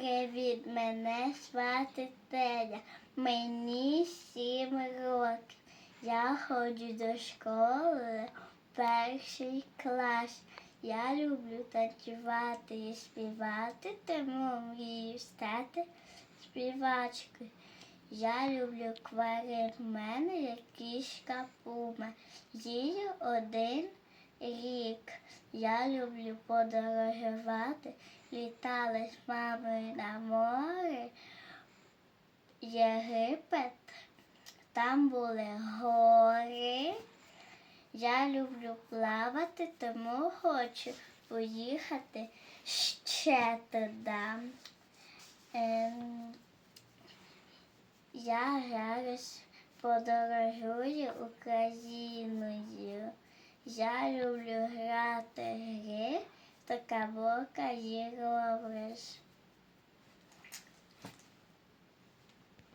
Привіт, мене звати Теля. Мені сім років. Я ходжу до школи перший клас. Я люблю танцювати і співати, тому мрію стати співачкою. Я люблю тварин, в мене є кішка пума. Їй один рік. Я люблю подорожувати, літали з мамою на море. Єгипет, там були гори. Я люблю плавати, тому хочу поїхати ще туди. Ем, я зараз подорожую Україною. Я люблю грати toca a boca, gira o abraço.